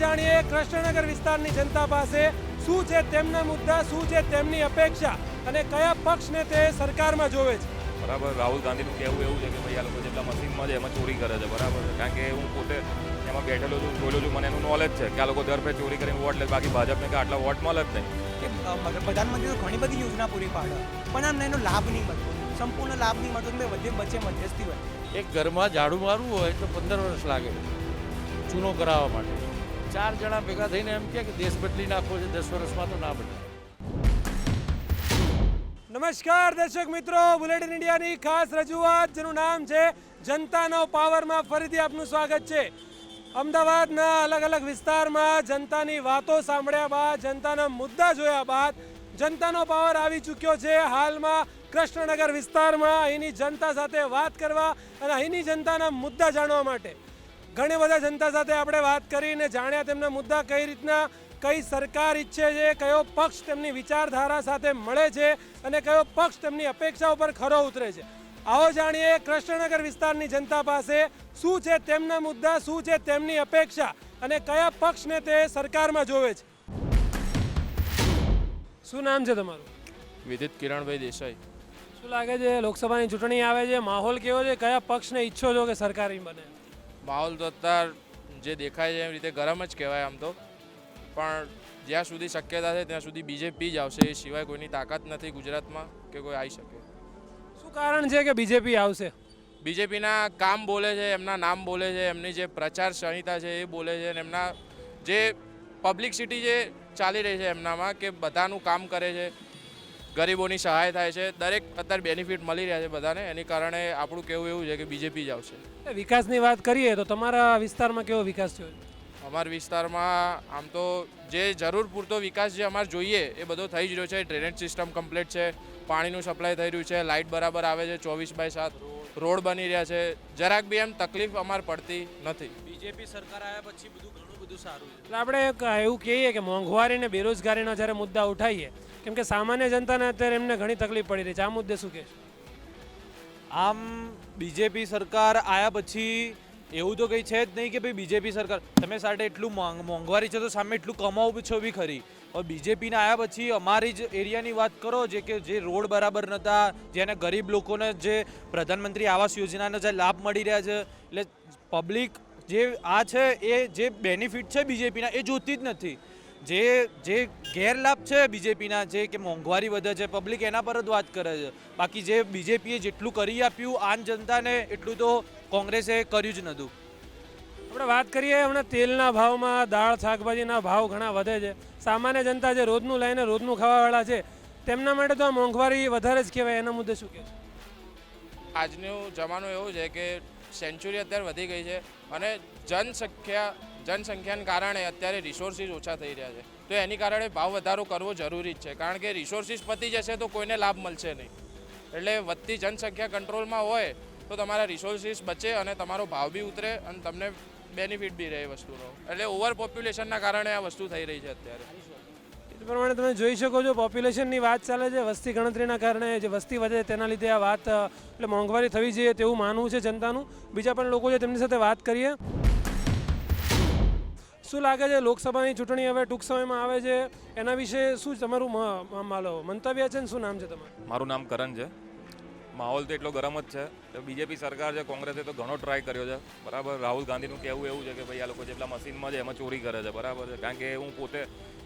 જાણીએ કૃષ્ણનગર વિસ્તારની જનતા પાસે શું છે તેમના મુદ્દા શું છે તેમની અપેક્ષા અને કયા પક્ષને તે સરકારમાં જોવે છે? બરાબર રાહુલ ગાંધીનું કહેવું એવું છે કે ભાઈ આ લોકો જેટલા મશીનમાં છે એમાં ચોરી કરે છે બરાબર કારણ કે હું પોતે એમાં બેઠેલો છું જોયેલો છું મને એનું નોલેજ છે કે આ લોકો દર ફેર ચોરી કરીને વોટ લે બાકી ભાજપને કે આટલા વોટ મળે જ નહીં. કે પ્રધાનમંત્રી તો ઘણી બધી યોજના પૂરી પાડે પણ અમને એનો લાભ નહીં મળતો. સંપૂર્ણ લાભ નહીં મળતો કે વચ્ચે વચ્ચે મધ્યસ્થી હોય. એક ઘરમાં ઝાડુ મારવું હોય તો પંદર વર્ષ લાગે ચૂનો કરાવવા માટે. ચાર જણા ભેગા થઈને એમ કે દેશ બદલી નાખવો છે, દસ વર્ષમાં તો ના બદલાય. નમસ્કાર દર્શક મિત્રો, બુલેટિન ઇન્ડિયાની ખાસ રજૂઆત, જેનું નામ છે જનતાનો પાવરમાં ફરીથી આપનું સ્વાગત છે. અમદાવાદના અલગ અલગ વિસ્તારમાં જનતાની વાતો સાંભળ્યા બાદ, જનતાના મુદ્દા જોયા બાદ, જનતાનો પાવર આવી ચૂક્યો છે. હાલમાં કૃષ્ણનગર વિસ્તારમાં અહીંની જનતા સાથે વાત કરવા અને અહીંની જનતાના મુદ્દા જાણવા માટે ઘણી બધા જનતા સાથે આપણે વાત કરીને જાણ્યા તેમના મુદ્દા કઈ રીતના કઈ સરકાર ઈચ્છે છે કયો પક્ષ તેમની વિચારધારા સાથે મળે છે અને કયો પક્ષ તેમની અપેક્ષા ઉપર ખરો ઉતરે છે. આવો જાણીએ કૃષ્ણનગર વિસ્તારની જનતા પાસે શું છે તેમના મુદ્દા શું છે તેમની અપેક્ષા અને કયા પક્ષને તે સરકારમાં જોવે છે. શું નામ છે તમારું? વિદિત કિરણભાઈ દેસાઈ. શું લાગે છે લોકસભાની ચૂંટણી આવે છે? માહોલ કેવો છે? કયા પક્ષને ઈચ્છો છો કે સરકારી બને? માહોલ તો અત્યાર જે દેખાય છે એમ રીતે ગરમ જ કહેવાય આમ તો. પણ જ્યાં સુધી શક્યતા છે ત્યાં સુધી બીજેપી જ આવશે એ સિવાય કોઈની તાકાત નથી ગુજરાતમાં કે કોઈ આવી શકે. શું કારણ છે કે બીજેપી આવશે? બીજેપીના કામ બોલે છે એમના નામ બોલે છે એમની જે પ્રચાર સંહિતા છે એ બોલે છે અને એમના જે પબ્લિકસિટી જે ચાલી રહી છે એમનામાં કે બધાનું કામ કરે છે ગરીબોની સહાય થાય છે. દરેક અત્યારે બેનિફિટ મળી રહ્યા છે બધાને. એની કારણે આપણું કેવું એવું છે કે બીજેપી જ આવશે. વિકાસની વાત કરીએ તો તમારા વિસ્તારમાં કેવો વિકાસ થયો? અમારા વિસ્તારમાં આમ તો જે જરૂર પૂરતો વિકાસ જે અમારે જોઈએ એ બધો થઈ જ રહ્યો છે. ડ્રેનેજ સિસ્ટમ કમ્પ્લીટ છે. પાણીનું સપ્લાય થઈ રહ્યું છે. લાઇટ બરાબર આવે છે ચોવીસ બાય સાત. રોડ બની રહ્યા છે. જરાક બી એમ તકલીફ અમારે પડતી નથી. બીજેપી સરકાર આવ્યા પછી બધું બધું સારું છે. એટલે આપણે એક એવું કહીએ કે મોંઘવારી ને બેરોજગારીનો જ્યારે મુદ્દા ઉઠાવીએ કેમ કે સામાન્ય જનતાને અત્યારે એમને ઘણી તકલીફ પડી રહી છે. આ મુદ્દે શું કહેશો? આમ બીજેપી સરકાર આયા પછી એવું તો કંઈ છે જ નહીં કે ભાઈ બીજેપી સરકાર તમે સાથે એટલું મોંઘ- મોંઘવારી છે તો સામે એટલું કમાવું છો બી ખરી. હવે બીજેપીને આવ્યા પછી અમારી જ એરિયાની વાત કરો જે કે જે રોડ બરાબર નહોતા જેને ગરીબ લોકોને જે પ્રધાનમંત્રી આવાસ યોજનાનો જે લાભ મળી રહ્યા છે એટલે પબ્લિક જે આ છે એ જે બેનિફિટ છે બીજેપીના એ જોતી જ નથી. જે જે ગેરલાભ છે બીજેપીના જે કે મોંઘવારી વધે છે પબ્લિક એના પર જ વાત કરે છે. બાકી જે બીજેપીએ જેટલું કરી આપ્યું આમ જનતાને એટલું તો કોંગ્રેસે કર્યું જ નહોતું. આપણે વાત કરીએ હમણાં તેલના ભાવમાં દાળ શાકભાજીના ભાવ ઘણા વધે છે. સામાન્ય જનતા જે રોજનું લઈને રોજનું ખાવાવાળા છે તેમના માટે તો આ મોંઘવારી વધારે જ કહેવાય એના મુદ્દે શું કહેવાય આજનો જમાનો એવો છે કે સેન્ચુરી અત્યારે વધી ગઈ છે અને જનસંખ્યા, જનસંખ્યાને કારણે અત્યારે રિસોર્સિસ ઓછા થઈ રહ્યા છે. તો એની કારણે ભાવ વધારો કરવો જરૂરી જ છે. કારણ કે રિસોર્સિસ પતી જશે તો કોઈને લાભ મળશે નહીં. એટલે વધતી જનસંખ્યા કંટ્રોલમાં હોય તો તમારા રિસોર્સિસ બચે અને તમારો ભાવ બી ઉતરે અને તમને બેનિફિટ બી રહે વસ્તુનો. એટલે ઓવર પોપ્યુલેશનના કારણે આ વસ્તુ થઈ રહી છે અત્યારે. પ્રમાણે તમે જોઈ શકો છો પોપ્યુલેશનની વાત ચાલે છે, વસ્તી ગણતરીના કારણે જે વસ્તી વધે તેના લીધે આ વાત, એટલે મોંઘવારી થવી જોઈએ તેવું માનવું છે જનતાનું. બીજા પણ લોકો છે તેમની સાથે વાત કરીએ. શું લાગે છે લોકસભાની ચૂંટણી હવે ટૂંક સમયમાં આવે છે? એના વિશે શું તમારું માલો મંતવ્ય છે ને શું નામ છે તમારું? મારું નામ કરણ છે. માહોલ તો એટલો ગરમ જ છે. તો બીજેપી સરકાર છે, કોંગ્રેસે તો ઘણો ટ્રાય કર્યો છે. બરાબર, રાહુલ ગાંધીનું કહેવું એવું છે કે ભાઈ, આ લોકો જેટલા મશીનમાં છે, એમાં ચોરી કરે છે. બરાબર છે, કારણ કે હું પોતે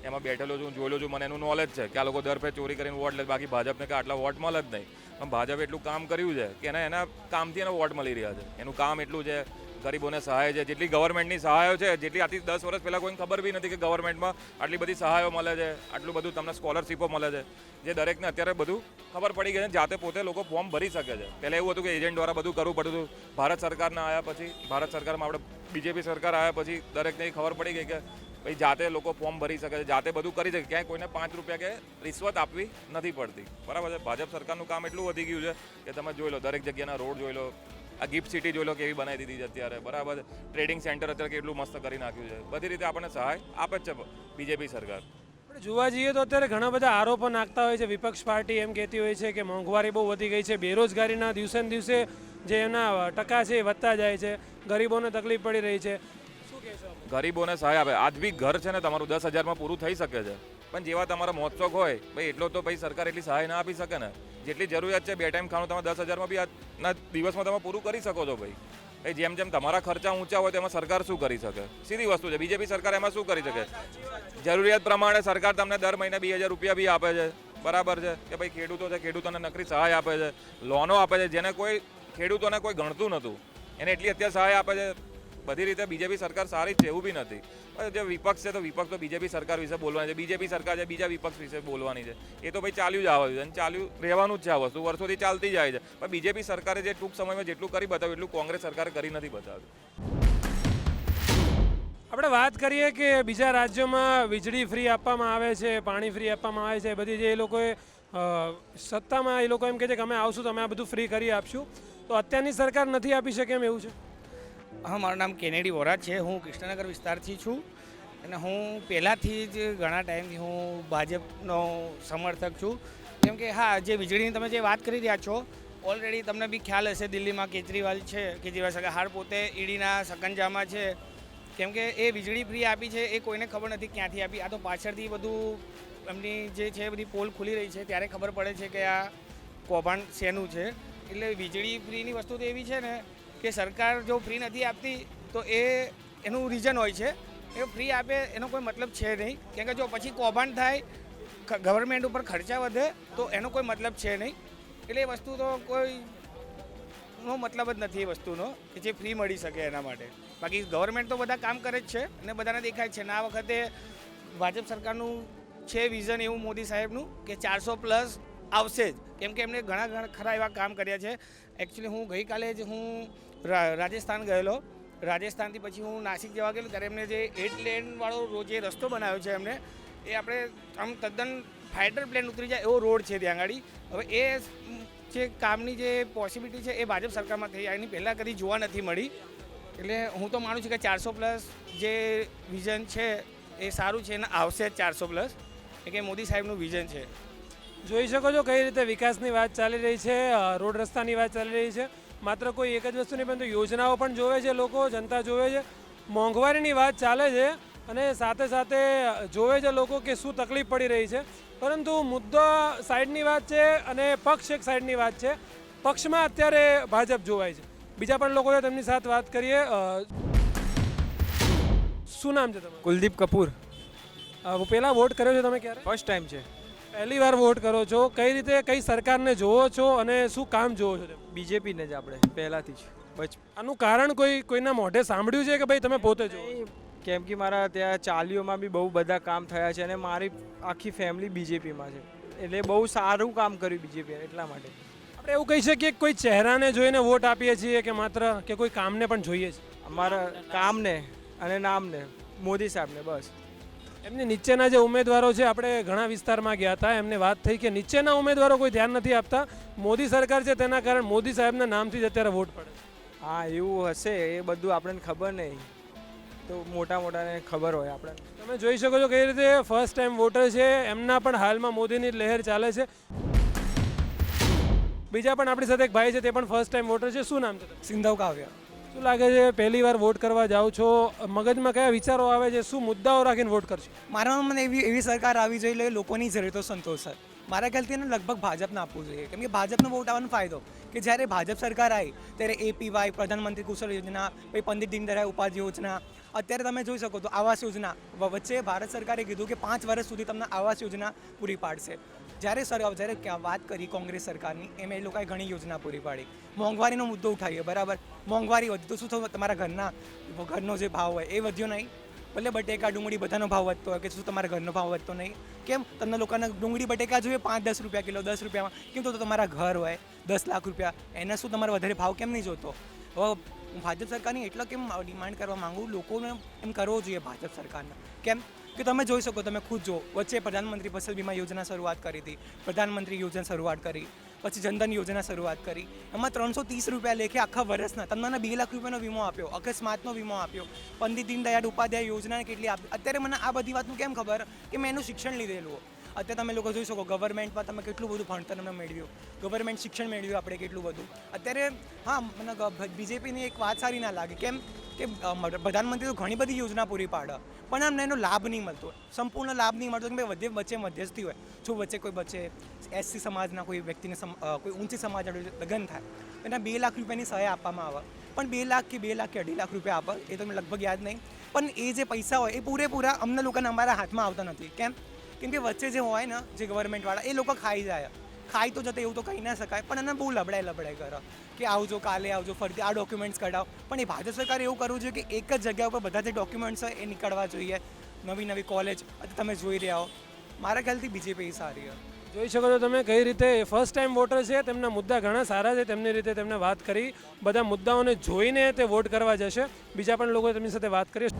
એમાં બેઠેલો છું, જોયેલો છું, મને એનું નોલેજ છે કે આ લોકો દર ફેર ચોરી કરીને વોટ લે, બાકી ભાજપને કે આટલા વોટ મળે જ નહીં. પણ ભાજપે એટલું કામ કર્યું છે કે એના એના કામથી એને વોટ મળી રહ્યા છે. એનું કામ એટલું છે ગરીબોને સહાય છે. જેટલી ગવર્મેન્ટની સહાયો છે, જેટલી આથી દસ વર્ષ પહેલાં કોઈને ખબર બી નથી કે ગવર્મેન્ટમાં આટલી બધી સહાયો મળે છે, આટલું બધું તમને સ્કોલરશીપો મળે છે. જે દરેકને અત્યારે બધું ખબર પડી ગઈ છે, જાતે પોતે લોકો ફોર્મ ભરી શકે છે. પહેલાં એવું હતું કે એજન્ટ દ્વારા બધું કરવું પડતું હતું. ભારત સરકારના આવ્યા પછી, ભારત સરકારમાં આપણે બીજેપી સરકાર આવ્યા પછી દરેકને એ ખબર પડી ગઈ કે ભાઈ જાતે લોકો ફોર્મ ભરી શકે છે, જાતે બધું કરી શકે ક્યાંય કોઈને પાંચ રૂપિયા કે રિશ્વત આપવી નથી પડતી. બરાબર છે? ભાજપ સરકારનું કામ એટલું વધી ગયું છે કે તમે જોઈ લો, દરેક જગ્યાના રોડ જોઈ લો આ ગિફ્ટ સિટી જોઈ લો કેવી બનાવી દીધી છે અત્યારે. બરાબર? ટ્રેડિંગ સેન્ટર અત્યારે કેટલું મસ્ત કરી નાખ્યું છે. બધી રીતે આપણને સહાય આપે જ છે બીજેપી સરકાર. જોવા જઈએ તો અત્યારે ઘણા બધા આરોપો નાખતા હોય છે. વિપક્ષ પાર્ટી એમ કહેતી હોય છે કે મોંઘવારી બહુ વધી ગઈ છે. બેરોજગારીના દિવસે ને દિવસે જે એના ટકા છે એ વધતા જાય છે. ગરીબોને તકલીફ પડી રહી છે. શું ગરીબોને સહાય આપે. આજ બી ઘર છે ને તમારું દસ હજારમાં પૂરું થઈ શકે છે. પણ જેવા તમારા મોજશોખ હોય ભાઈ એટલો તો ભાઈ સરકાર એટલી સહાય ના આપી શકે ને. જેટલી જરૂરિયાત છે, બે ટાઈમ ખાવાનું તમે દસ હજારમાં બી આજના દિવસમાં તમે પૂરું કરી શકો છો ભાઈ. એ જેમ જેમ તમારા ખર્ચા ઊંચા હોય તેમાં સરકાર શું કરી શકે? સીધી વસ્તુ છે. બીજેપી સરકાર એમાં શું કરી શકે? જરૂરિયાત પ્રમાણે સરકાર તમને દર મહિને બે હજાર રૂપિયા બી આપે છે. બરાબર છે? કે ભાઈ ખેડૂતો છે, ખેડૂતોને નકરી સહાય આપે છે. લોનો આપે છે. જેને કોઈ ખેડૂતોને કોઈ ગણતું નહોતું એને એટલી અત્યારે સહાય આપે છે. બધી રીતે બીજેપી સરકાર સારી છે એવું બી નથી. જે વિપક્ષ છે તો વિપક્ષ તો બીજેપી સરકાર વિશે બોલવાની છે. બીજેપી સરકાર છે, બીજા વિપક્ષ વિશે બોલવાની છે. એ તો ભાઈ ચાલ્યું જ આવે છે અને ચાલ્યું રહેવાનું જ છે આ વસ્તુ. વર્ષોથી ચાલતી જાય છે. પણ બીજેપી સરકારે જે ટૂંક સમયમાં જેટલું કરી બતાવ્યું, એટલું કોંગ્રેસ સરકારે કરી નથી બતાવ્યું. આપણે વાત કરીએ કે બીજા રાજ્યોમાં વીજળી ફ્રી આપવામાં આવે છે, પાણી ફ્રી આપવામાં આવે છે બધી જે એ લોકોએ સત્તામાં એ લોકો એમ કહે છે કે અમે આવશું, તો અમે આ બધું ફ્રી કરી આપશું. તો અત્યારની સરકાર નથી આપી શકે એમ એવું છે? હા, મારું નામ કેનેડી વોરા છે. હું કૃષ્ણનગર વિસ્તારથી છું અને હું પહેલાંથી જ ઘણા ટાઈમથી હું ભાજપનો સમર્થક છું. કેમ કે હા, જે વીજળીની તમે જે વાત કરી રહ્યા છો ઓલરેડી તમને બી ખ્યાલ હશે દિલ્હીમાં કેજરીવાલ છે, કેજરીવાલ સરકાર હાલ પોતે ઈડીના સકંજામાં છે. કેમ કે એ વીજળી ફ્રી આપી છે, એ કોઈને ખબર નથી ક્યાંથી આપી. આ તો પાછળથી બધું એમની જે છે, બધી પોલ ખુલી રહી છે, ત્યારે ખબર પડે છે કે આ કૌભાંડ શેનું છે. એટલે વીજળી ફ્રીની વસ્તુ તો એવી છે ને કે સરકાર જો ફ્રી નથી આપતી, તો એ એનું રીઝન હોય છે. એ ફ્રી આપે એનો કોઈ મતલબ છે નહીં. કેમ કે જો પછી કૌભાંડ થાય ગવર્મેન્ટ ઉપર ખર્ચા વધે, તો એનો કોઈ મતલબ છે નહીં. એટલે એ વસ્તુ તો કોઈ નો મતલબ જ નથી એ વસ્તુનો, કે જે ફ્રી મળી શકે એના માટે. બાકી ગવર્મેન્ટ તો બધા કામ કરે જ છે અને બધાને દેખાય છે. ને આ વખતે ભાજપ સરકારનું છે વિઝન એવું મોદી સાહેબનું, કે ચારસો પ્લસ આવશે જ. કેમ કે એમણે ઘણા ઘણા ખરા એવા કામ કર્યા છે. એકચ્યુઅલી હું ગઈકાલે જ હું રાજસ્થાન ગયેલો. રાજસ્થાનથી પછી હું નાસિક જવા ગયેલો, ત્યારે એમને જે એટ લેનવાળો રોજ જે રસ્તો બનાવ્યો છે એમને, એ આપણે આમ તદ્દન ફાઇટર પ્લેન ઉતરી જાય એવો રોડ છે ત્યાં આગળ હવે એ જે કામની જે પોસિબિલિટી છે એ ભાજપ સરકારમાં થઈ, એની પહેલાં કદી જોવા નથી મળી. એટલે હું તો માનું છું કે ચારસો પ્લસ જે વિઝન છે એ સારું છે અને આવશે જ ચારસો પ્લસ. એટલે મોદી સાહેબનું વિઝન છે. જોઈ શકો છો કઈ રીતે વિકાસની વાત ચાલી રહી છે રોડ રસ્તાની વાત ચાલી રહી છે. માત્ર કોઈ એક જ વસ્તુ નહીં પરંતુ યોજનાઓ પણ જોવે છે લોકો જનતા જોવે છે. મોંઘવારીની વાત ચાલે છે અને સાથે સાથે જોવે છે લોકો કે શું તકલીફ પડી રહી છે. પરંતુ મુદ્દો સાઈડની વાત છે અને પક્ષ એક સાઈડની વાત છે. પક્ષમાં અત્યારે ભાજપ જોવાય છે. બીજા પણ લોકો તેમની સાથે વાત કરીએ. શું નામ છે તમારું? કુલદીપ કપૂર. પહેલાં વોટ કર્યો છે તમે ક્યારે? ફર્સ્ટ ટાઈમ છે. પહેલી વાર વોટ કરો છો. કઈ રીતે કઈ સરકારને જોવો છો અને શું કામ જોવો છો તેમ? બીજેપીને જ આપણે પહેલાંથી જ. બચ આનું કારણ કોઈ કોઈના મોઢે સાંભળ્યું છે કે ભાઈ તમે પોતે જો કેમ કે મારા ત્યાં ચાલીઓમાં બી બહુ બધા કામ થયા છે અને મારી આખી ફેમિલી બીજેપીમાં છે. એટલે બહુ સારું કામ કર્યું બીજેપી એટલા માટે. આપણે એવું કહી શકીએ કે કોઈ ચહેરાને જોઈને વોટ આપીએ છીએ કે માત્ર કે કોઈ કામને પણ જોઈએ છે? અમારા કામને અને નામને મોદી સાહેબને બસ. એમની નીચેના જે ઉમેદવારો છે આપણે ઘણા વિસ્તારમાં ગયા હતા. એમને વાત થઈ કે નીચેના ઉમેદવારો કોઈ ધ્યાન નથી આપતા. મોદી સરકાર છે તેના કારણે મોદી સાહેબના નામથી જ અત્યારે વોટ પડે હા એવું હશે. એ બધું આપણને ખબર નહીં. તો મોટા મોટાને ખબર હોય આપણે. તમે જોઈ શકો છો કઈ રીતે ફર્સ્ટ ટાઈમ વોટર છે. એમના પણ હાલમાં મોદીની લહેર ચાલે છે. બીજા પણ આપણી સાથે એક ભાઈ છે તે પણ ફર્સ્ટ ટાઈમ વોટર છે. શું નામ છે? સિંધવ કાવ્ય. શું લાગે છે, પહેલી વાર વોટ કરવા જાઓ છો? મગજમાં કયા વિચારો આવે છે? શું મુદ્દાઓ રાખીને વોટ કરશો? મારા મને એવી એવી સરકાર આવી જોઈએ લોકોની જરૂરિયાતો સંતોષ મારા ખ્યાલથી એને લગભગ ભાજપને આપવું જોઈએ. કેમ કે ભાજપનો વોટ આવવાનો ફાયદો. કે જ્યારે ભાજપ સરકાર આવી, ત્યારે એપીવાય પ્રધાનમંત્રી કુશળ યોજના, પછી પંડિત દીનદયાળ ઉપાધ્યાય યોજના, અત્યારે તમે જોઈ શકો તો આવાસ યોજના વચ્ચે ભારત સરકારે કીધું કે પાંચ વર્ષ સુધી તમને આવાસ યોજના પૂરી પાડશે. જ્યારે સર જ્યારે વાત કરી કોંગ્રેસ સરકારની, એમ એ લોકોએ ઘણી યોજના પૂરી પાડી. મોંઘવારીનો મુદ્દો ઉઠાવીએ બરાબર? મોંઘવારી વધી શું થયું? તમારા ઘરના, ઘરનો જે ભાવ હોય એ વધ્યો નહીં. ભલે બટેકા, ડુંગળી બધાનો ભાવ વધતો હોય કે શું તમારા ઘરનો ભાવ વધતો નહીં. કેમ? તમને લોકોને ડુંગળી, બટેકા જોઈએ, પાંચ, દસ રૂપિયા કિલો, દસ રૂપિયામાં. કેમ તો તમારા ઘર હોય, દસ લાખ રૂપિયા, એને શું તમારે વધારે ભાવ કેમ નહીં જોતો? ભાજપ સરકારની એટલો કેમ ડિમાન્ડ કરવા માગું? લોકોને એમ કરવો જોઈએ ભાજપ સરકારને. કેમ? કે તમે જોઈ શકો, તમે ખુદ જો વચ્ચે પ્રધાનમંત્રી ફસલ વીમા યોજના શરૂઆત કરી હતી. પ્રધાનમંત્રી યોજના શરૂઆત કરી. પછી જનધન યોજના શરૂઆત કરી. એમાં ત્રણસો ત્રીસ રૂપિયા લેખે આખા વર્ષના, તમને બે લાખ રૂપિયાનો વીમો આપ્યો, અકસ્માતનો વીમો આપ્યો. પંડિત દીનદયાળ ઉપાધ્યાય યોજના કેટલી આપી, અત્યારે મને આ બધી વાતનું કેમ ખબર? કે મેં એનું શિક્ષણ લીધેલું. અત્યારે તમે લોકો જોઈ શકો ગવર્મેન્ટમાં તમે કેટલું બધું ભણતર અમે મેળવ્યું. ગવર્મેન્ટ શિક્ષણ મેળવ્યું આપણે કેટલું બધું. અત્યારે, હા, મને બીજેપીની એક વાત સારી ના લાગે. કેમ કે પ્રધાનમંત્રી તો ઘણી બધી યોજના પૂરી પાડે, પણ અમને એનો લાભ નહીં મળતો સંપૂર્ણ લાભ નહીં મળતો કે વધે વચ્ચે મધ્યસ્થી હોય. જો વચ્ચે કોઈ વચ્ચે એસસી સમાજના કોઈ વ્યક્તિને કોઈ ઊંચી સમાજ જોડે લગ્ન થાય એના બે લાખ રૂપિયાની સહાય આપવામાં આવે. પણ બે લાખ કે બે લાખ કે અઢી લાખ રૂપિયા આપે, એ તો મને લગભગ યાદ નહીં. પણ એ જે પૈસા હોય, એ પૂરેપૂરા અમને લોકોને અમારા હાથમાં આવતા નથી. કેમ? કેમ કે વચ્ચે જે હોય ને જે ગવર્મેન્ટવાળા એ લોકો ખાઈ જાય. ખાઈ તો જતે એવું તો કહી ના શકાય પણ એને બહુ લબડાય લબડાય કરે. કે આવજો કાલે આવજો ફરીથી આ ડોક્યુમેન્ટ્સ કઢાવ પણ એ ભાજપ સરકારે એવું કરવું જોઈએ કે એક જ જગ્યા ઉપર બધા જે ડોક્યુમેન્ટ્સ હોય એ નીકળવા જોઈએ. નવી નવી કોલેજ અત્યારે તમે જોઈ રહ્યા હો. મારા ખ્યાલથી બીજેપી સારી હોય. જોઈ શકો છો તમે કઈ રીતે ફર્સ્ટ ટાઈમ વોટર છે તેમના મુદ્દા ઘણા સારા છે તેમની રીતે તેમને વાત કરી. બધા મુદ્દાઓને જોઈને તે વોટ કરવા જશે. બીજા પણ લોકો તેમની સાથે વાત કરી.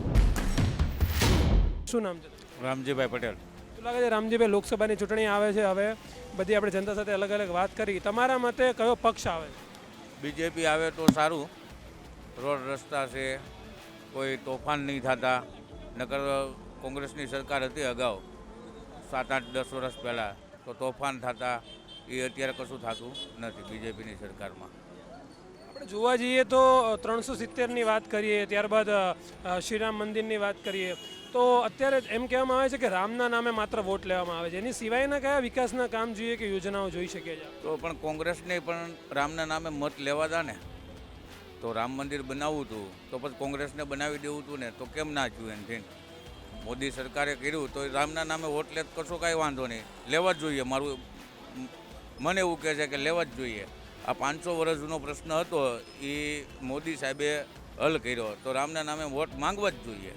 શું નામ છે? રામજીભાઈ પટેલ. શું લાગે છે રામજીભાઈ લોકસભાની ચૂંટણી આવે છે હવે? બધી આપણે જનતા સાથે અલગ અલગ વાત કરી. તમારા મતે કયો પક્ષ આવે? બીજેપી આવે તો સારું. રોડ રસ્તા છે કોઈ તોફાન નહીં થતા. નકર કોંગ્રેસની સરકાર હતી અગાઉ. સાત આઠ દસ વર્ષ પહેલાં તો તોફાન થતા. એ અત્યારે કશું થતું નથી બીજેપીની સરકારમાં. આપણે જોવા જઈએ તો ત્રણસો સિત્તેરની વાત કરીએ ત્યારબાદ શ્રીરામ મંદિરની વાત કરીએ. તો અત્યારે એમ કહેવામાં આવે છે કે રામના નામે માત્ર વોટ લેવામાં આવે છે. એની સિવાયના કયા વિકાસના કામ જોઈએ કે યોજનાઓ જોઈ શકીએ છીએ? તો પણ કોંગ્રેસને પણ રામના નામે મત લેવા દા ને. તો રામ મંદિર બનાવવું હતું તો પછી કોંગ્રેસને બનાવી દેવું હતું ને, તો કેમ ના જોયું એમ થઈને. મોદી સરકારે કર્યું, તો રામના નામે વોટ લે કશો કાંઈ વાંધો નહીં. લેવા જ જોઈએ. મારું મને એવું કહે છે કે લેવા જ જોઈએ. આ પાંચસો વર્ષનો પ્રશ્ન હતો એ મોદી સાહેબે હલ કર્યો. તો રામના નામે વોટ માંગવા જ જોઈએ.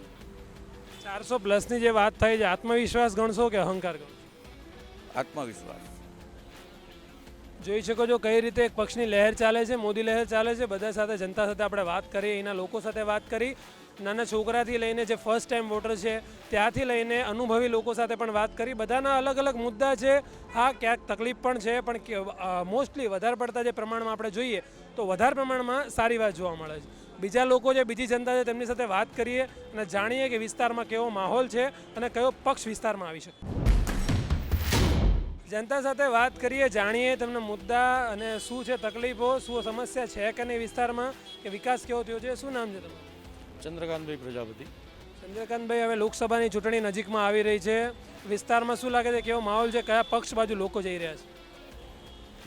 ચારસો પ્લસની જે વાત થઈ છે આત્મવિશ્વાસ ગણશો કે અહંકાર ગણશો? આત્મવિશ્વાસ. જોઈ શકો છો કઈ રીતે એક પક્ષની લહેર ચાલે છે મોદી લહેર ચાલે છે બધા સાથે જનતા સાથે આપણે વાત કરી એના લોકો સાથે વાત કરી. નાના છોકરાથી લઈને જે ફર્સ્ટ ટાઈમ વોટર છે ત્યાંથી લઈને અનુભવી લોકો સાથે પણ વાત કરી. બધાના અલગ અલગ મુદ્દા છે. હા ક્યાંક તકલીફ પણ છે પણ મોસ્ટલી વધારે પડતા જે પ્રમાણમાં આપણે જોઈએ તો વધારે પ્રમાણમાં સારી વાત જોવા મળે છે. બીજા લોકો જે બીજી જનતા છે તેમની સાથે વાત કરીએ અને જાણીએ કે વિસ્તારમાં કેવો માહોલ છે અને કયો પક્ષ વિસ્તારમાં આવી શકે. જનતા સાથે વાત કરીએ જાણીએ તમને મુદ્દા અને શું છે તકલીફો શું સમસ્યા છે કે નહીં વિસ્તારમાં કે વિકાસ કેવો થયો છે શું નામ છે તમારું? ચંદ્રકાંતભાઈ પ્રજાપતિ. ચંદ્રકાંતભાઈ હવે લોકસભાની ચૂંટણી નજીકમાં આવી રહી છે. વિસ્તારમાં શું લાગે છે કેવો માહોલ છે કયા પક્ષ બાજુ લોકો જઈ રહ્યા છે?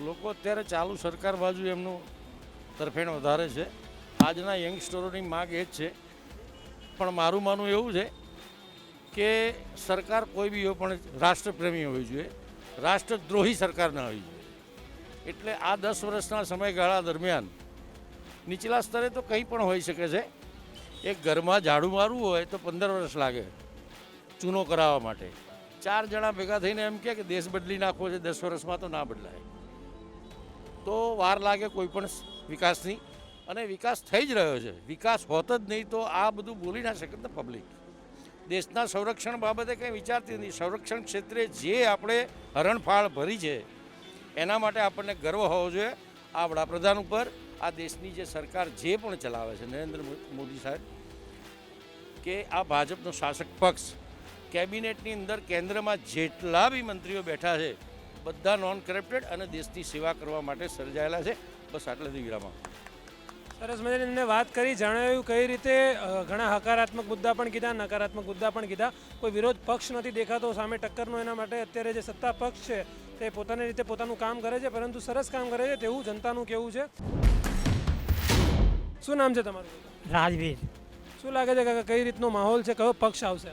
લોકો અત્યારે ચાલુ સરકાર બાજુ એમનું તરફેણ વધારે છે. આજના યંગસ્ટરોની માગ એ જ છે. પણ મારું માનવું એવું છે કે સરકાર કોઈ બી પણ રાષ્ટ્રપ્રેમી હોવી જોઈએ. રાષ્ટ્રદ્રોહી સરકાર ના હોવી જોઈએ. એટલે આ દસ વર્ષના સમયગાળા દરમિયાન નીચલા સ્તરે તો કંઈ પણ હોઈ શકે છે. એક ઘરમાં ઝાડુ મારવું હોય તો પંદર વર્ષ લાગે ચૂનો કરાવવા માટે. ચાર જણા ભેગા થઈને એમ કે દેશ બદલી નાખવો છે, દસ વર્ષમાં તો ના બદલાય. તો વાર લાગે કોઈ પણ વિકાસની. અને વિકાસ થઈ જ રહ્યો છે. વિકાસ હોત જ નહીં તો આ બધું બોલી ના શકે ને પબ્લિક દેશના સંરક્ષણ બાબતે કંઈ વિચારતી નથી. સંરક્ષણ ક્ષેત્રે જે આપણે હરણફાળ ભરી છે, એના માટે આપણને ગર્વ હોવો જોઈએ. આ વડાપ્રધાન ઉપર, આ દેશની જે સરકાર જે પણ ચલાવે છે, નરેન્દ્ર મોદી સાહેબ, કે આ ભાજપનો શાસક પક્ષ, કેબિનેટની અંદર કેન્દ્રમાં જેટલા બી મંત્રીઓ બેઠા છે, બધા નોન કરપ્ટેડ અને દેશની સેવા કરવા માટે સર્જાયેલા છે. બસ આટલેથી વિરામ. સરસ મજાની એમને વાત કરી જણાવ્યું કઈ રીતે ઘણા હકારાત્મક મુદ્દા પણ કીધા નકારાત્મક મુદ્દા પણ કીધા. કોઈ વિરોધ પક્ષ નથી દેખાતો સામે ટક્કરનો એના માટે અત્યારે જે સત્તા પક્ષ છે તે પોતાની રીતે પોતાનું કામ કરે છે પરંતુ સરસ કામ કરે છે તેવું જનતાનું કેવું છે. શું નામ છે તમારું? રાજવીર. શું લાગે છે કાકા કઈ રીતનો માહોલ છે? કયો પક્ષ આવશે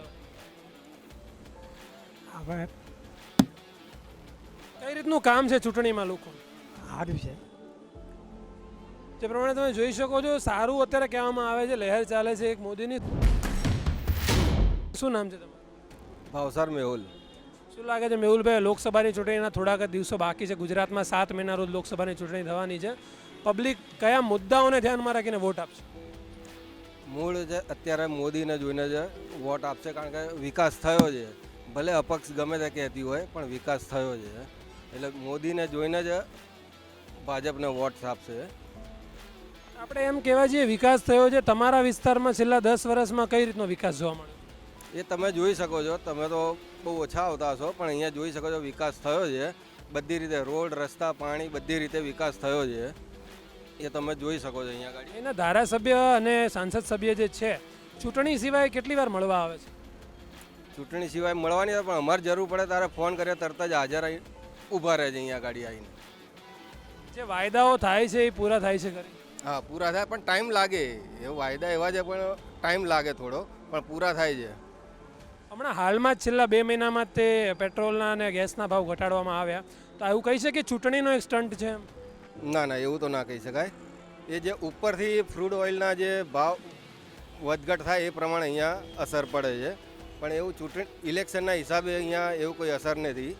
હવે? કઈ રીતનું કામ છે ચૂંટણીમાં લોકો? સારું છે. જે પ્રમાણે તમે જોઈ શકો છો સારું અત્યારે કહેવામાં આવે છે લહેર ચાલે છે એક મોદીની. શું નામ છે તમારું? ભાવસાર મેહુલ. શું લાગે છે મેહુલભાઈ લોકસભાની ચૂંટણીના થોડાક દિવસો બાકી છે ગુજરાતમાં સાત મહિના રોજ લોકસભાની ચૂંટણી થવાની છે. પબ્લિક કયા મુદ્દાઓને ધ્યાનમાં રાખીને વોટ આપશે? મૂળ જે અત્યારે મોદીને જોઈને જ વોટ આપશે કારણ કે વિકાસ થયો છે. ભલે અપક્ષ ગમે તે કહેતી હોય પણ વિકાસ થયો છે. એટલે મોદીને જોઈને જ ભાજપને વોટ આપશે. આપણે એમ કહેવાય છે વિકાસ થયો છે. તમારા વિસ્તારમાં છેલ્લા દસ વર્ષમાં કઈ રીતનો વિકાસ જોવા મળ્યો? એ તમે જોઈ શકો છો. તમે તો બહુ ઓછા આવતા હશો પણ અહીંયા જોઈ શકો છો વિકાસ થયો છે. બધી રીતે રોડ રસ્તા પાણી બધી રીતે વિકાસ થયો છે. એ તમે જોઈ શકો છો અહીંયા આગળ. એના ધારાસભ્ય અને સાંસદ સભ્ય જે છે ચૂંટણી સિવાય કેટલી વાર મળવા આવે છે? ચૂંટણી સિવાય મળવાની પણ અમારે જરૂર પડે ત્યારે ફોન કરીએ તરત જ હાજર આવી ઊભા રહે છે અહીંયા ગાડી આવીને. જે વાયદાઓ થાય છે એ પૂરા થાય છે ખરી હા પૂરા થાય પણ ટાઈમ લાગે. એ વાયદા એવા છે પણ ટાઈમ લાગે થોડો. પણ પૂરા થાય છે. હમણાં હાલમાં જ છેલ્લા બે મહિનામાં તે પેટ્રોલના અને ગેસના ભાવ ઘટાડવામાં આવ્યા. તો એવું કહી શકે ચૂંટણીનો એક સ્ટન્ટ છે ના ના એવું તો ના કહી શકાય. એ જે ઉપરથી ફ્રૂડ ઓઇલના જે ભાવ વધઘટ થાય એ પ્રમાણે અહીંયા અસર પડે છે. પણ એવું ચૂંટણી ઇલેક્શનના હિસાબે અહીંયા એવું કોઈ અસર નથી.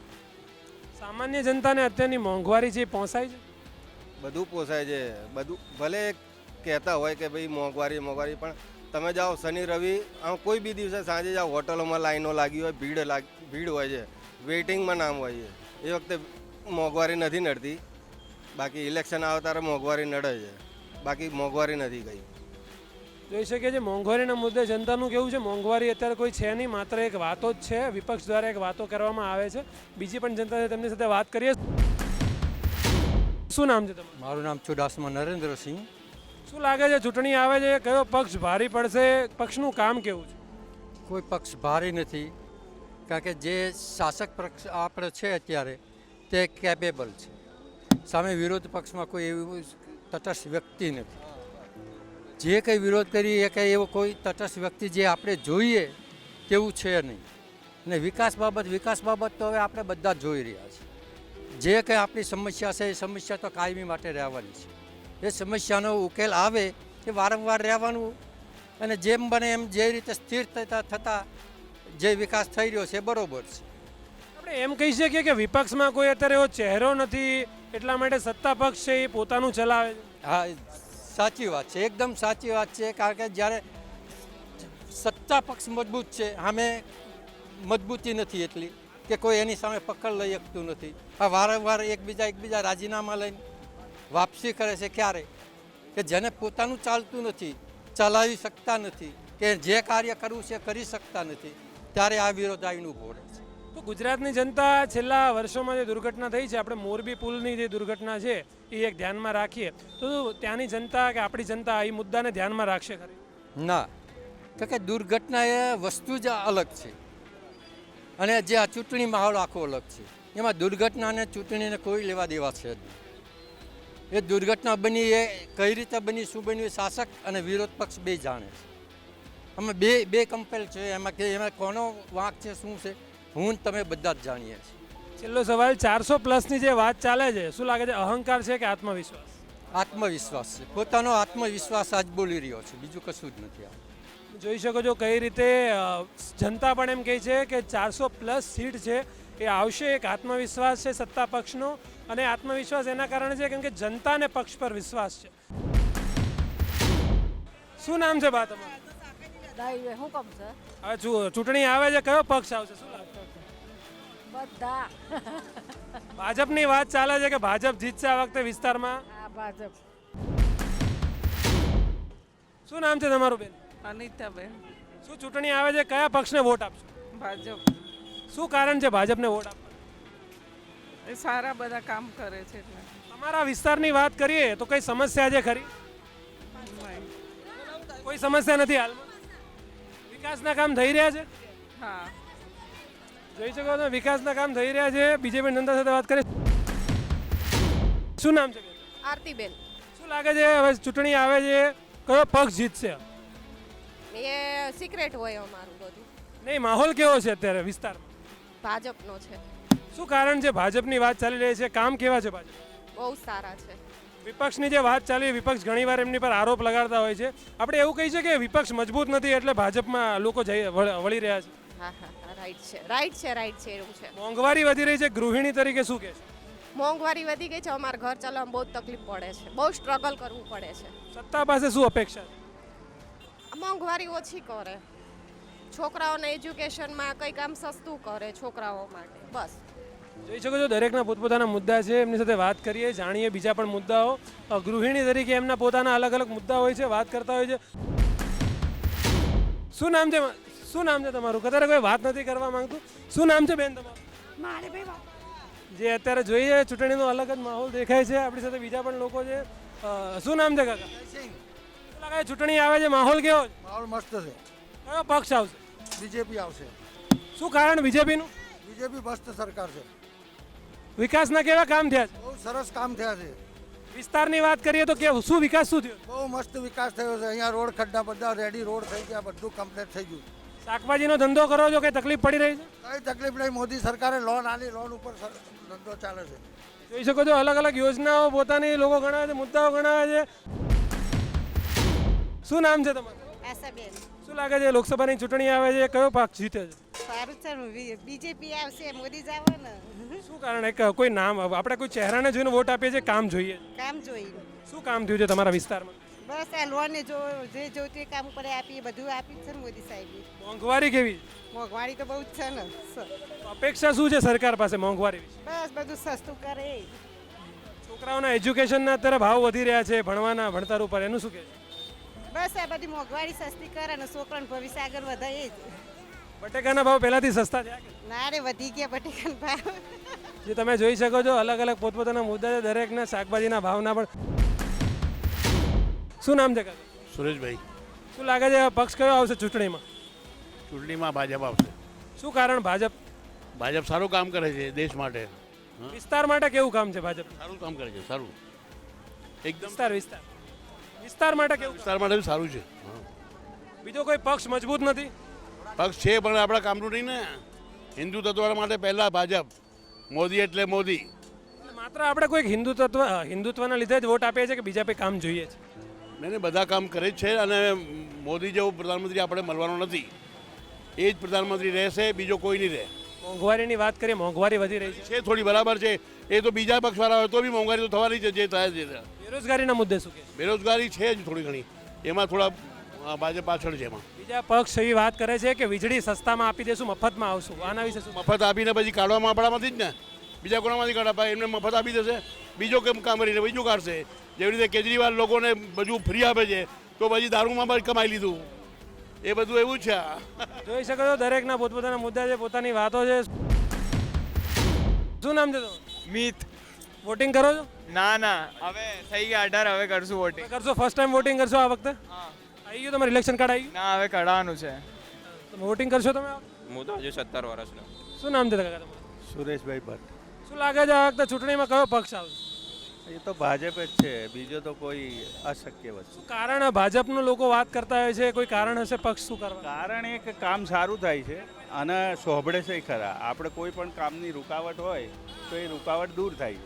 સામાન્ય જનતાને અત્યારની મોંઘવારી છે એ પહોંચાય છે? બધું પોસાય છે. બધું, ભલે કહેતા હોય કે ભાઈ મોંઘવારી મોંઘવારી, પણ તમે જાઓ શનિ, રવિ આમ કોઈ બી દિવસે સાંજે જાઓ, હોટલોમાં લાઈનો લાગી હોય, ભીડ લાગ, ભીડ હોય છે. વેઇટિંગમાં નામ હોય છે. એ વખતે મોંઘવારી નથી નડતી. બાકી ઇલેક્શન આવે ત્યારે મોંઘવારી નડે છે. બાકી મોંઘવારી નથી ગઈ જોઈ શકીએ છીએ મોંઘવારીના મુદ્દે જનતાનું કેવું છે? મોંઘવારી અત્યારે કોઈ છે નહીં, માત્ર એક વાતો જ છે. વિપક્ષ દ્વારા એક વાતો કરવામાં આવે છે. બીજી પણ જનતા તેમની સાથે વાત કરીએ. શું નામ છે તમારું? મારું નામ ચુડાસમા નરેન્દ્રસિંહ. શું લાગે છે ચૂંટણી આવે છે? કયો પક્ષ ભારી પડશે? પક્ષનું કામ કેવું છે? કોઈ પક્ષ ભારી નથી કારણ કે જે શાસક પક્ષ આપણે છે અત્યારે તે કેપેબલ છે. સામે વિરોધ પક્ષમાં કોઈ એવું તટસ્થ વ્યક્તિ નથી. જે કંઈ વિરોધ કરી એ કંઈ એવો કોઈ તટસ્થ વ્યક્તિ જે આપણે જોઈએ તેવું છે નહીં. અને વિકાસ બાબત વિકાસ બાબત તો હવે આપણે બધા જોઈ રહ્યા છીએ. જે કંઈ આપણી સમસ્યા છે એ સમસ્યા તો કાયમી માટે રહેવાની છે. એ સમસ્યાનો ઉકેલ આવે એ વારંવાર રહેવાનું અને જેમ બને એમ જે રીતે સ્થિર થતા થતાં જે વિકાસ થઈ રહ્યો છે બરોબર છે. આપણે એમ કહી શકીએ કે વિપક્ષમાં કોઈ અત્યારે એવો ચહેરો નથી એટલા માટે સત્તા પક્ષ છે એ પોતાનું ચલાવે છે. હા સાચી વાત છે. એકદમ સાચી વાત છે કારણ કે જ્યારે સત્તા પક્ષ મજબૂત છે સામે મજબૂતી નથી એટલી. કે કોઈ એની સામે પકડ લઈ શકતું નથી. આ વારંવાર એકબીજા એકબીજા રાજીનામા લઈને વાપસી કરે છે ક્યારે? કે જેને પોતાનું ચાલતું નથી ચલાવી શકતા નથી કે જે કાર્ય કરવું છે કરી શકતા નથી ત્યારે આ વિરોધ આવીને ઊભો રહે છે. તો ગુજરાતની જનતા છેલ્લા વર્ષોમાં જે દુર્ઘટના થઈ છે આપણે મોરબી પુલની જે દુર્ઘટના છે એ એક ધ્યાનમાં રાખીએ. તો ત્યાંની જનતા કે આપણી જનતા એ મુદ્દાને ધ્યાનમાં રાખશે ખરી? ના. તો કે દુર્ઘટના એ વસ્તુ જ અલગ છે. અને જે આ ચૂંટણી માહોલ આખો અલગ છે. એમાં દુર્ઘટનાને ચૂંટણીને કોઈ લેવા દેવા છે એ દુર્ઘટના બની એ કઈ રીતે બની શું બન્યું એ શાસક અને વિરોધ પક્ષ બે જાણે છે. અમે બે બે કમ્પેલ છે. એમાં કે એમાં કોનો વાંક છે શું છે હું તમે બધા જ જાણીએ છીએ. છેલ્લો સવાલ ચારસો પ્લસની જે વાત ચાલે છે શું લાગે છે અહંકાર છે કે આત્મવિશ્વાસ? આત્મવિશ્વાસ છે. પોતાનો આત્મવિશ્વાસ આજ બોલી રહ્યો છે. બીજું કશું જ નથી આ જોઈ શકો છો કઈ રીતે જનતા પણ એમ કહે છે કે ચારસો પ્લસ સીટ છે એ આવશે એક આત્મવિશ્વાસ છે સત્તા પક્ષનો અને આત્મવિશ્વાસ એના કારણે છે કેમ કે જનતાને પક્ષ પર વિશ્વાસ છે. શું નામ છે બા તમારું? શું કામ છે? હવે ચૂ- ચૂંટણી આવે છે કયો પક્ષ આવશે? શું બધા. ભાજપની વાત ચાલે છે કે ભાજપ જીતશે આ વખતે વિસ્તારમાં? ભાજપ. શું નામ છે તમારું બેન? અનિતાબેન શું ચૂંટણી આવે છે? કયા પક્ષને વોટ આપશો? ભાજપ. શું કારણ છે ભાજપને વોટ આપવા એ સારા બધા કામ કરે છે એટલે. તમારા વિસ્તારની વાત કરીએ તો કઈ સમસ્યા છે ખરી? કોઈ સમસ્યા નથી હાલમાં? વિકાસના કામ થઈ રહ્યા છે? હા. જોઈ શકો છો વિકાસના કામ થઈ રહ્યા છે. બીજેપી જનતા સાથે વાત કરીએ. શું નામ છે આરતીબેન. શું લાગે છે? હવે ચૂંટણી આવે છે. કયો પક્ષ જીતશે? એ સિક્રેટ હોય અમારું બધું. નહીં માહોલ કેવો છે અત્યારે વિસ્તારમાં? ભાજપનો છે. શું કારણ છે ભાજપની વાત ચાલી રહી છે? કામ કેવા છે ભાજપ? બહુ સારા છે. વિપક્ષની જે વાત ચાલી વિપક્ષ ઘણીવાર એમની પર આરોપ લગાડતા હોય છે. આપણે એવું કહી છે કે વિપક્ષ મજબૂત નથી એટલે ભાજપમાં લોકો જઈ વળ- વળી રહ્યા છે. હા હા હા રાઈટ છે રાઈટ છે રાઈટ છે એવું છે. મોંઘવારી વધી રહી છે. ગૃહિણી તરીકે શું કહે છે? મોંઘવારી વધી ગઈ છે. અમારે ઘર ચલાવવામાં બહુ જ તકલીફ પડે છે. બહુ સ્ટ્રગલ કરવું પડે છે. સત્તા પાસે શું અપેક્ષા છે? મોંઘવારી ઓછી કરે. છોકરાઓને એજ્યુકેશનમાં કંઈ કામ સસ્તું કરે છોકરાઓ માટે. બસ. જોઈ શકો છો દરેકના પોતપોતાના મુદ્દા છે. એમની સાથે વાત કરીએ જાણીએ બીજા પણ મુદ્દાઓ. ગૃહિણી તરીકે એમના પોતાના અલગ અલગ મુદ્દા હોય છે વાત કરતા હોય છે. શું નામ છે? શું નામ છે તમારું? કદાચ કોઈ વાત નથી કરવા માંગતું? શું નામ છે બેન તમારું? જે અત્યારે જોઈએ ચૂંટણીનો અલગ જ માહોલ દેખાય છે. આપણી સાથે બીજા પણ લોકો છે. શું નામ છે કાકા? લાગે ચૂંટણી આવે છે માહોલ કેવો છે? માહોલ મસ્ત છે. કયો પક્ષ આવશે? બીજેપી આવશે. શું કારણ બીજેપીનું? બીજેપી મસ્ત સરકાર છે. વિકાસના કેવા કામ થયા છે? બહુ સરસ કામ થયા છે. વિસ્તારની વાત કરીએ તો કેવું શું વિકાસ શું થયો? બહુ મસ્ત વિકાસ થયો છે. અહીંયા રોડ ખડ્ડા બધા રેડી રોડ થઈ ગયા બધું કમ્પ્લીટ થઈ ગયું. શાકભાજીનો ધંધો કરો છો કે તકલીફ પડી રહી છે? કઈ તકલીફ નહીં મોદી સરકારે લોન આલી લોન ઉપર ધંધો ચાલે છે. જોઈ શકો છો અલગ અલગ યોજનાઓ પોતાની લોકો ગણાવે છે મુદ્દાઓ ગણાવે છે. શું નામ છે તમારું? આશાબેન. શું લાગે છે લોકસભાની ચૂંટણી આવે છે કયો પક્ષ જીતે છે? સારું છે બીજેપી આવશે મોદી જ આવે ને. શું કારણ? એક કોઈ નામ આપણે કોઈ ચહેરાને જોઈને વોટ આપીએ છીએ કામ જોઈએ કામ જોઈએ. શું કામ થયું છે તમારા વિસ્તારમાં? બસ આ લોન જો જે જોતી કામ કરે આપીએ બધું આપી છે મોદી સાહેબ. મોંઘવારી કેવી? મોંઘવારી તો બહુ જ છે ને. અપેક્ષા શું છે સરકાર પાસે મોંઘવારી બસ બધું સસ્તું કરે. છોકરાઓના એજ્યુકેશનના અત્યારે ભાવ વધી રહ્યા છે ભણવાના ભણતર ઉપર. એનું શું કહે છે બસ આ બધી મોંઘવારી સસ્તી કરે ને છોકરાનું ભવિષ્ય આગળ વધારે એ જ. બટેકાના ભાવ પહેલાથી સસ્તા થયા કે ના રે વધી ગયા બટેકાના ભાવ. જે તમે જોઈ શકો છો અલગ અલગ પોતપોતાના મુદ્દા છે દરેકના શાકભાજીના ભાવના પણ. શું નામ છે કાકા? સુરેશભાઈ. શું લાગે છે પક્ષ કયો આવશે ચૂંટણીમાં? ચૂંટણીમાં ભાજપ આવશે. શું કારણ ભાજપ? ભાજપ સારું કામ કરે છે દેશ માટે. વિસ્તાર માટે કેવું કામ છે ભાજપ? સારું કામ કરે છે સારું. એકદમ વિસ્તાર વિસ્તાર. વિસ્તાર માટે કેવું વિસ્તાર માટે સારું છે. બીજો કોઈ પક્ષ મજબૂત નથી? પક્ષ છે પણ આપણા કામનું નહીં ને. હિન્દુ તત્વ માટે પહેલાં ભાજપ મોદી એટલે મોદી. માત્ર આપણે કોઈક હિન્દુ તત્વ હિન્દુત્વના લીધે જ વોટ આપીએ છીએ કે બીજા કોઈ કામ જોઈએ છે? નહીં નહીં બધા કામ કરે જ છે અને મોદી જેવો પ્રધાનમંત્રી આપણે મળવાનો નથી. એ જ પ્રધાનમંત્રી રહેશે બીજો કોઈ નહીં રહે. મોંઘવારીની વાત કરીએ મોંઘવારી વધી રહી છે. છે થોડી બરાબર છે. એ તો બીજા પક્ષવાળા હોય તો બી મોંઘવારી તો થવાની છે જે થાય છે બેરોજગારીના મુદ્દે શું કે બેરોજગારી છે જ થોડી ઘણી. એમાં થોડા ભાજપ પાછળ છે એમાં. બીજા પક્ષ એવી વાત કરે છે કે વીજળી સસ્તામાં આપી દેશું મફતમાં આવશું. આના વિશે શું મફત આપીને પછી કાઢવામાં આપણામાંથી જ ને. બીજા કોણામાંથી કાઢવા એમને મફત આપી દેશે. બીજો કેમ કામ કરીને બીજું કાઢશે? જેવી રીતે કેજરીવાલ લોકોને બધું ફ્રી આપે છે તો પછી દારૂમાં પણ કમાઈ લીધું. એ બધું એવું જ છે. જોઈ શકો છો દરેકના પોતપોતાના મુદ્દા છે પોતાની વાતો છે. શું નામ છે મિત વોટિંગ કરો છો? ના ના. હવે થઈ ગયા અઢાર હવે કરશું વોટિંગ કરશો ફર્સ્ટ ટાઈમ વોટિંગ કરશો આ વખતે? આવી ગયું તમારે ઇલેક્શન કાર્ડ આવી ના હવે કઢાવવાનું છે. તમે વોટિંગ કરશો તમે હું તો હજુ સત્તર વર્ષનો. શું નામ છે કાકા તમારું? સુરેશભાઈ ભટ્ટ. શું લાગે છે આ વખતે ચૂંટણીમાં કયો પક્ષ આવશે? એ તો ભાજપ જ છે. બીજો તો કોઈ અશક્ય વસ્તુ. કારણ ભાજપનું લોકો વાત કરતા હોય છે? કોઈ કારણ હશે પક્ષ શું કરવા? કારણ એક કામ સારું થાય છે અને સોંભળે છે ખરા. આપણે કોઈ પણ કામની રૂકાવટ હોય તો એ રૂકાવટ દૂર થાય.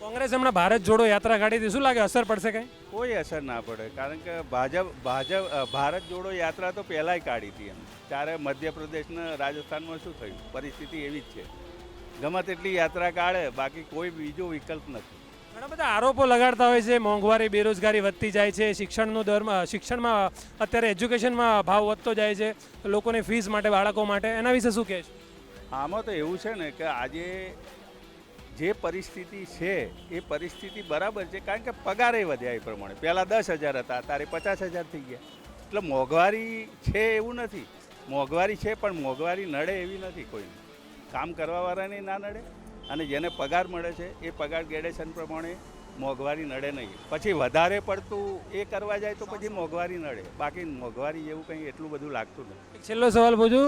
કોંગ્રેસ હમણાં ભારત જોડો યાત્રા કાઢી હતી શું લાગે અસર પડશે કઈ? કોઈ અસર ના પડે કારણ કે ભાજપ ભાજપ ભારત જોડો યાત્રા તો પહેલાંય કાઢી હતી એમ. ત્યારે મધ્યપ્રદેશને રાજસ્થાનમાં શું થયું? પરિસ્થિતિ એવી જ છે. ગમે તેટલી યાત્રા કાઢે બાકી કોઈ બીજો વિકલ્પ નથી. ઘણા બધા આરોપો લગાડતા હોય છે મોંઘવારી બેરોજગારી વધતી જાય છે શિક્ષણનો દરમાં શિક્ષણમાં અત્યારે એજ્યુકેશનમાં ભાવ વધતો જાય છે લોકોની ફીસ માટે બાળકો માટે. એના વિશે શું કહે છે? આમાં તો એવું છે ને કે આજે જે પરિસ્થિતિ છે એ પરિસ્થિતિ બરાબર છે કારણ કે પગારે વધ્યા એ પ્રમાણે. પહેલાં દસ હજાર હતા તારે પચાસ હજાર થઈ ગયા. એટલે મોંઘવારી છે એવું નથી. મોંઘવારી છે પણ મોંઘવારી નડે એવી નથી કોઈને. કામ કરવાવાળાને ના નડે અને જેને પગાર મળે છે એ પગાર ગ્રેડેશન પ્રમાણે મોંઘવારી નડે નહીં. પછી વધારે પડતું એ કરવા જાય તો પછી મોંઘવારી નડે. બાકી મોંઘવારી જેવું કંઈ એટલું બધું લાગતું નથી. છેલ્લો સવાલ પૂછું.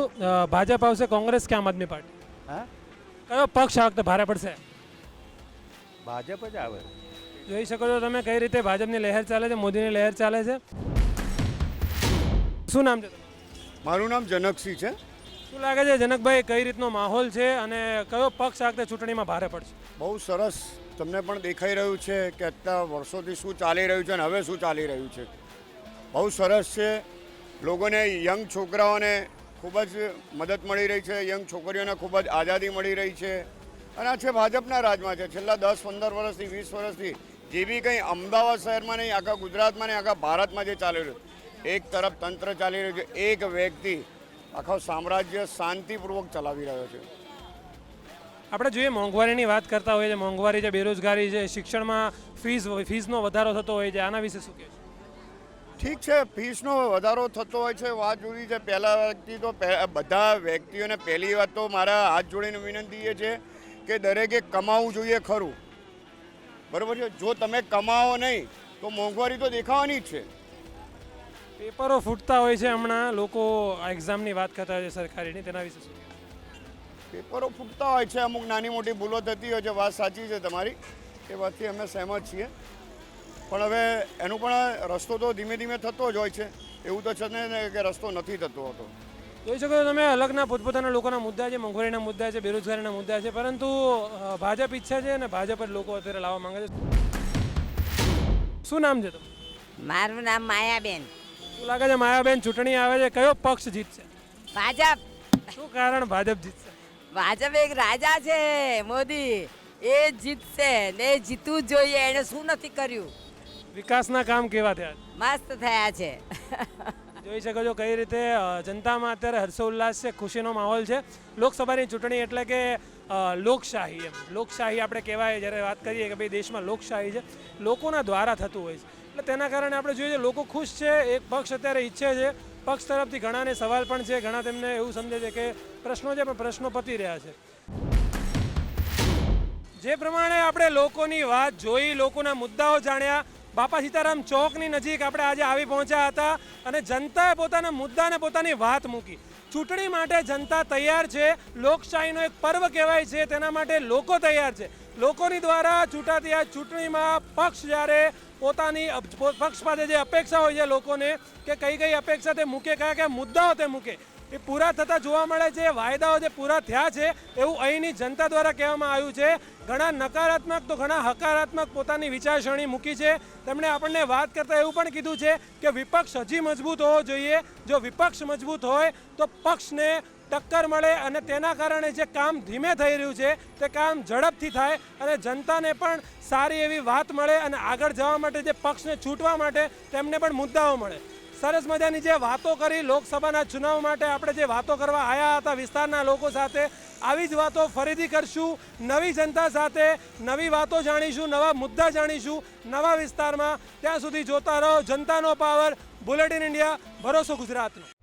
ભાજપ આવશે કોંગ્રેસ કે આમ આદમી પાર્ટી? હા? કયો પક્ષ આ વખતે ભારે પડશે? ભાજપ જ આવે. જોઈ શકો છો તમે કઈ રીતે ભાજપની લહેર ચાલે છે મોદીની લહેર ચાલે છે. શું નામ છે મારું નામ જનકસિંહ છે. શું લાગે છે જનકભાઈ કઈ રીતનો માહોલ છે અને કયો પક્ષ આ વખતે ચૂંટણીમાં ભારે પડશે? બહુ સરસ તમને પણ દેખાઈ રહ્યું છે કે અત્યાર વર્ષોથી શું ચાલી રહ્યું છે અને હવે શું ચાલી રહ્યું છે. બહુ સરસ છે. લોકોને યંગ છોકરાઓને ખૂબ જ મદદ મળી રહી છે. યંગ છોકરીઓને ખૂબ જ આઝાદી મળી રહી છે. અને આ છે ભાજપના રાજમાં છે. છેલ્લા દસ પંદર વર્ષથી વીસ વર્ષથી જે બી કંઈ અમદાવાદ શહેરમાં નહીં આખા ગુજરાતમાં નહીં આખા ભારતમાં જે ચાલી રહ્યું એક તરફ તંત્ર ચાલી રહ્યું છે. એક વ્યક્તિ આખો સામ્રાજ્ય શાંતિપૂર્વક ચલાવી રહ્યો છે. આપણે જોઈએ મોંઘવારીની વાત કરતા હોઈએ છીએ. મોંઘવારી છે બેરોજગારી છે શિક્ષણમાં ફીસ ફીસનો વધારો થતો હોય છે. આના વિશે શું કહે છે? ઠીક છે ફીસનો વધારો થતો હોય છે. વાત જુદી છે. પહેલા વ્યક્તિ તો બધા વ્યક્તિઓને પહેલી વાત તો મારા હાથ જોડીને વિનંતી એ છે કે દરેકે કમાવું જોઈએ ખરું. બરાબર છે? જો તમે કમાવો નહીં તો મોંઘવારી તો દેખાવાની જ છે. પેપરો ફૂટતા હોય છે હમણાં લોકો એક્ઝામની વાત કરતા હોય છે સરકારીની તેના વિશે પેપરો ફૂટતા હોય છે અમુક નાની મોટી ભૂલો થતી હોય છે વાત સાચી છે તમારી એ વાતથી અમે સહેમત છીએ. પણ હવે એનું પણ રસ્તો તો ધીમે ધીમે થતો જ હોય છે. એવું તો છે ને કે રસ્તો નથી થતો હોતો. જોઈ શકો છો તમે અલગના પોતપોતાના લોકોના મુદ્દા છે મોંઘવારીના મુદ્દા છે બેરોજગારીના મુદ્દા છે પરંતુ ભાજપ ઈચ્છા છે અને ભાજપ જ લોકો અત્યારે લાવવા માંગે છે. શું નામ છે તમારું? મારું નામ માયાબેન. શું લાગે છે માયાબેન ચૂંટણી આવે છે કયો પક્ષ જીતશે? ભાજપ. શું કારણ ભાજપ જીતશે? ભાજપ એક રાજા છે મોદી. એ જીતશે ને જીતવું જોઈએ એણે શું નથી કર્યું? વિકાસના કામ કેવા થયા? મસ્ત થયા છે. જોઈ શકો છો કઈ રીતે જનતામાં અત્યારે હર્ષોલ્લાસ છે, ખુશીનો માહોલ છે. લોકસભાની ચૂંટણી એટલે કે લોકશાહી એમ. લોકશાહી આપણે કહેવાય, જ્યારે વાત કરીએ કે ભાઈ દેશમાં લોકશાહી છે, લોકોના દ્વારા થતું હોય છે. એટલે તેના કારણે આપણે જોઈએ લોકો ખુશ છે, એક પક્ષ અત્યારે ઈચ્છે છે, પક્ષ તરફથી ઘણાને સવાલ પણ છે, ઘણા તેમને એવું સમજે છે કે પ્રશ્નો છે, પણ પ્રશ્નો પતી રહ્યા છે. જે પ્રમાણે આપણે લોકોની વાત જોઈ, લોકોના મુદ્દાઓ જાણ્યા બાપા સીતારામ ચોકની નજીક આપણે આજે આવી પહોંચ્યા હતા અને જનતાએ પોતાના મુદ્દાને પોતાની વાત મૂકી. ચૂંટણી માટે જનતા તૈયાર છે, લોકશાહીનો એક પર્વ કહેવાય છે, તેના માટે લોકો તૈયાર છે. લોકોની દ્વારા ચૂંટાતી આ ચૂંટણીમાં પક્ષ જ્યારે પોતાની પક્ષ પાસે જે અપેક્ષા હોય છે લોકોને કે કઈ કઈ અપેક્ષા તે મૂકે, કયા કયા મુદ્દાઓ તે મૂકે એ પૂરા થતા જોવા મળે છે વાયદાઓ જે પૂરા થયા છે, એવું અહીંની જનતા દ્વારા કહેવામાં આવ્યું છે. ઘણા નકારાત્મક તો ઘણા હકારાત્મક પોતાની વિચારસરણી મૂકી છે. તેમણે આપણને વાત કરતાં એવું પણ કીધું છે કે વિપક્ષ હજી મજબૂત હોવો જોઈએ. જો વિપક્ષ મજબૂત હોય તો પક્ષને ટક્કર મળે અને તેના કારણે જે કામ ધીમે થઈ રહ્યું છે, તે કામ ઝડપથી થાય અને જનતાને પણ સારી એવી વાત મળે અને આગળ જવા માટે જે પક્ષને છૂટવા માટે તેમને પણ મુદ્દાઓ મળે. સરસ મજાની જે વાતો કરી લોકસભાના ચુનાવ માટે આપણે જે વાતો કરવા આવ્યા હતા વિસ્તારના લોકો સાથે, આવી જ વાતો ફરીથી કરશું. નવી જનતા સાથે નવી વાતો જાણીશું, નવા મુદ્દા જાણીશું, નવા વિસ્તારમાં. ત્યાં સુધી જોતા રહો જનતાનો પાવર બુલેટિન ઇન્ડિયા ભરોસો ગુજરાતનો.